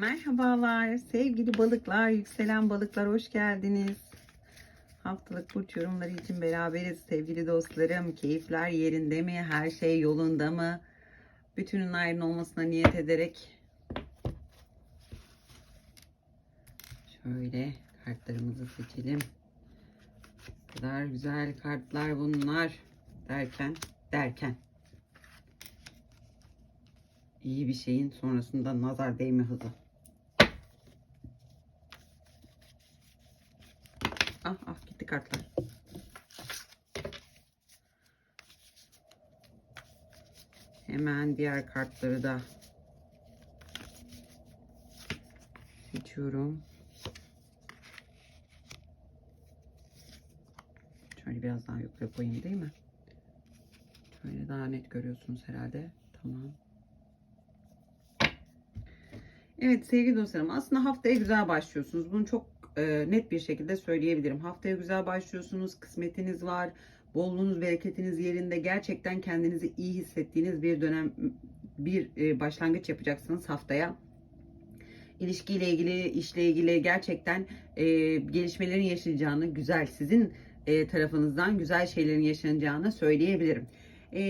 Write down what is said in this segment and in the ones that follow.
Merhabalar sevgili balıklar, yükselen balıklar hoş geldiniz. Haftalık burç yorumları için beraberiz sevgili dostlarım. Keyifler yerinde mi? Her şey yolunda mı? Bütünün ayrın olmasına niyet ederek şöyle kartlarımızı seçelim. Kadar güzel kartlar bunlar derken derken iyi bir şeyin sonrasında nazar değme hızı. Hemen diğer kartları da seçiyorum. Şöyle biraz daha yukarı koyayım değil mi? Şöyle daha net görüyorsunuz herhalde. Tamam. Evet sevgili dostlarım aslında haftaya güzel başlıyorsunuz. Bunu çok e, net bir şekilde söyleyebilirim. Haftaya güzel başlıyorsunuz. Kısmetiniz var. Bolluğunuz, bereketiniz yerinde. Gerçekten kendinizi iyi hissettiğiniz bir dönem bir e, başlangıç yapacaksınız haftaya. İlişkiyle ilgili, işle ilgili gerçekten e, gelişmelerin yaşayacağını, güzel sizin e, tarafınızdan güzel şeylerin yaşanacağını söyleyebilirim. E,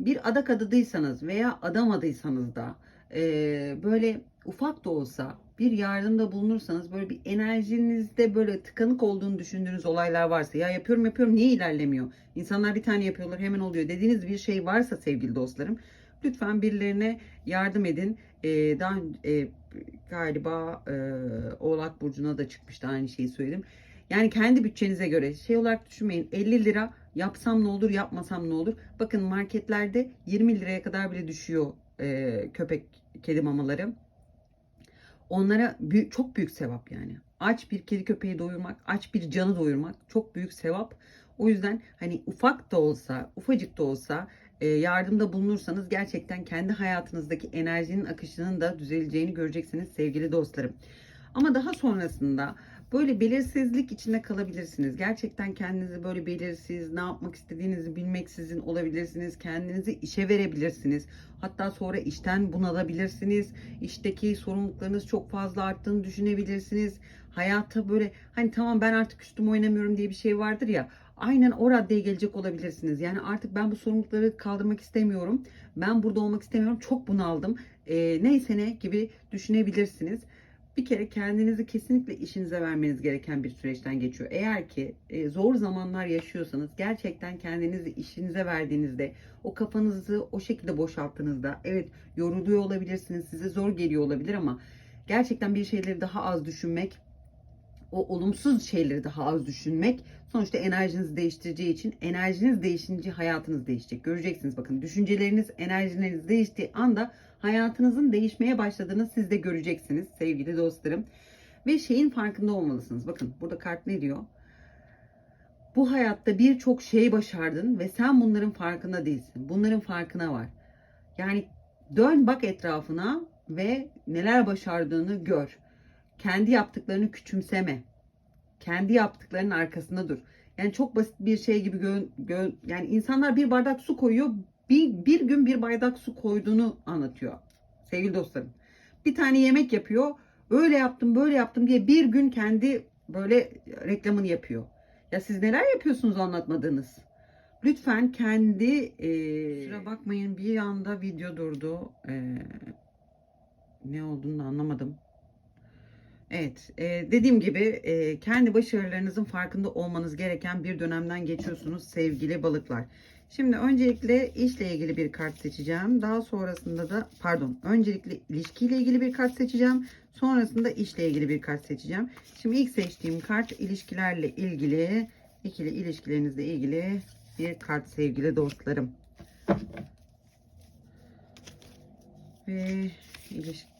bir adak adadıysanız veya adamadıysanız da e, böyle ufak da olsa bir yardımda bulunursanız böyle bir enerjinizde böyle tıkanık olduğunu düşündüğünüz olaylar varsa ya yapıyorum yapıyorum niye ilerlemiyor? İnsanlar bir tane yapıyorlar hemen oluyor dediğiniz bir şey varsa sevgili dostlarım lütfen birilerine yardım edin. E, daha e, galiba e, Oğlak Burcu'na da çıkmıştı aynı şeyi söyledim. Yani kendi bütçenize göre şey olarak düşünmeyin 50 lira yapsam ne olur yapmasam ne olur. Bakın marketlerde 20 liraya kadar bile düşüyor e, köpek kedi mamaları. Onlara büyük, çok büyük sevap yani. Aç bir kedi köpeği doyurmak, aç bir canı doyurmak çok büyük sevap. O yüzden hani ufak da olsa, ufacık da olsa e, yardımda bulunursanız gerçekten kendi hayatınızdaki enerjinin akışının da düzeleceğini göreceksiniz sevgili dostlarım. Ama daha sonrasında böyle belirsizlik içinde kalabilirsiniz. Gerçekten kendinizi böyle belirsiz, ne yapmak istediğinizi bilmeksizin olabilirsiniz. Kendinizi işe verebilirsiniz. Hatta sonra işten bunalabilirsiniz. İşteki sorumluluklarınız çok fazla arttığını düşünebilirsiniz. Hayata böyle hani tamam ben artık üstüm oynamıyorum diye bir şey vardır ya. Aynen o raddeye gelecek olabilirsiniz. Yani artık ben bu sorumlulukları kaldırmak istemiyorum. Ben burada olmak istemiyorum. Çok bunaldım. E, neyse ne gibi düşünebilirsiniz bir kere kendinizi kesinlikle işinize vermeniz gereken bir süreçten geçiyor. Eğer ki e, zor zamanlar yaşıyorsanız gerçekten kendinizi işinize verdiğinizde o kafanızı o şekilde boşalttığınızda evet yoruluyor olabilirsiniz size zor geliyor olabilir ama gerçekten bir şeyleri daha az düşünmek o olumsuz şeyleri daha az düşünmek sonuçta enerjinizi değiştireceği için enerjiniz değişince hayatınız değişecek. Göreceksiniz bakın düşünceleriniz, enerjiniz değiştiği anda hayatınızın değişmeye başladığını siz de göreceksiniz sevgili dostlarım. Ve şeyin farkında olmalısınız. Bakın burada kart ne diyor? Bu hayatta birçok şey başardın ve sen bunların farkında değilsin. Bunların farkına var. Yani dön bak etrafına ve neler başardığını gör. Kendi yaptıklarını küçümseme. Kendi yaptıklarının arkasında dur. Yani çok basit bir şey gibi gö, gö yani insanlar bir bardak su koyuyor, bir, bir gün bir bardak su koyduğunu anlatıyor. Sevgili dostlarım. Bir tane yemek yapıyor. Öyle yaptım, böyle yaptım diye bir gün kendi böyle reklamını yapıyor. Ya siz neler yapıyorsunuz anlatmadığınız? Lütfen kendi e, bakmayın bir anda video durdu. E, ne olduğunu anlamadım. Evet, e, dediğim gibi e, kendi başarılarınızın farkında olmanız gereken bir dönemden geçiyorsunuz sevgili balıklar. Şimdi öncelikle işle ilgili bir kart seçeceğim. Daha sonrasında da pardon, öncelikle ilişkiyle ilgili bir kart seçeceğim. Sonrasında işle ilgili bir kart seçeceğim. Şimdi ilk seçtiğim kart ilişkilerle ilgili, ikili ilişkilerinizle ilgili bir kart sevgili dostlarım. Ve ilişki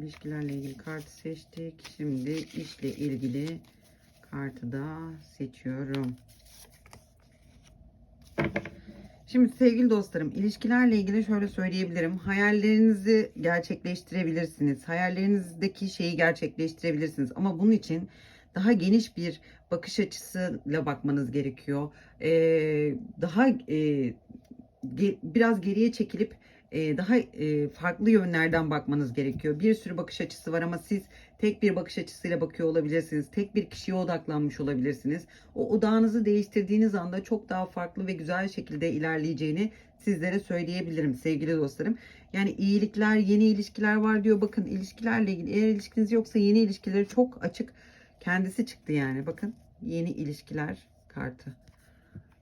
İlişkilerle ilgili kartı seçtik. Şimdi işle ilgili kartı da seçiyorum. Şimdi sevgili dostlarım ilişkilerle ilgili şöyle söyleyebilirim. Hayallerinizi gerçekleştirebilirsiniz. Hayallerinizdeki şeyi gerçekleştirebilirsiniz. Ama bunun için daha geniş bir bakış açısıyla bakmanız gerekiyor. Ee, daha e, ge biraz geriye çekilip daha e, farklı yönlerden bakmanız gerekiyor. Bir sürü bakış açısı var ama siz tek bir bakış açısıyla bakıyor olabilirsiniz. Tek bir kişiye odaklanmış olabilirsiniz. O odağınızı değiştirdiğiniz anda çok daha farklı ve güzel şekilde ilerleyeceğini sizlere söyleyebilirim sevgili dostlarım. Yani iyilikler, yeni ilişkiler var diyor. Bakın ilişkilerle ilgili eğer ilişkiniz yoksa yeni ilişkileri çok açık kendisi çıktı yani. Bakın yeni ilişkiler kartı.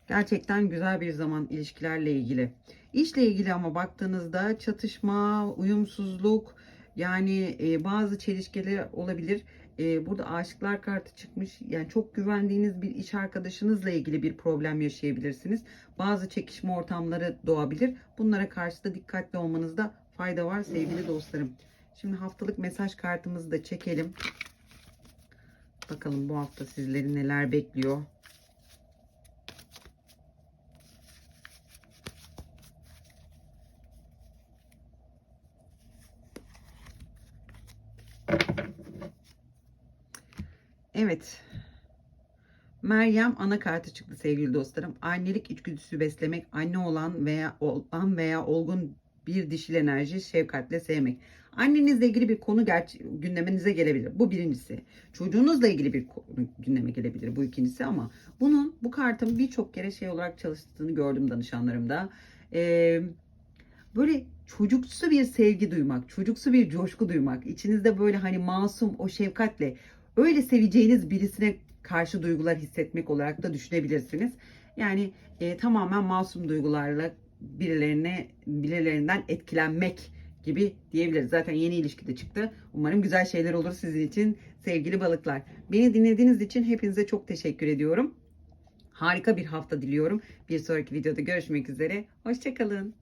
Gerçekten güzel bir zaman ilişkilerle ilgili. İşle ilgili ama baktığınızda çatışma, uyumsuzluk yani e, bazı çelişkiler olabilir. E, burada aşıklar kartı çıkmış. Yani çok güvendiğiniz bir iş arkadaşınızla ilgili bir problem yaşayabilirsiniz. Bazı çekişme ortamları doğabilir. Bunlara karşı da dikkatli olmanızda fayda var sevgili dostlarım. Şimdi haftalık mesaj kartımızı da çekelim. Bakalım bu hafta sizleri neler bekliyor. Evet. Meryem ana kartı çıktı sevgili dostlarım. Annelik içgüdüsü beslemek, anne olan veya olan veya olgun bir dişil enerji şefkatle sevmek. Annenizle ilgili bir konu gerçi gündeminize gelebilir. Bu birincisi. Çocuğunuzla ilgili bir konu gündeme gelebilir bu ikincisi ama bunun bu kartın birçok kere şey olarak çalıştığını gördüm danışanlarımda. Ee, böyle çocuksu bir sevgi duymak, çocuksu bir coşku duymak, içinizde böyle hani masum o şefkatle öyle seveceğiniz birisine karşı duygular hissetmek olarak da düşünebilirsiniz. Yani e, tamamen masum duygularla birilerine birilerinden etkilenmek gibi diyebiliriz. Zaten yeni ilişki de çıktı. Umarım güzel şeyler olur sizin için sevgili balıklar. Beni dinlediğiniz için hepinize çok teşekkür ediyorum. Harika bir hafta diliyorum. Bir sonraki videoda görüşmek üzere. Hoşçakalın.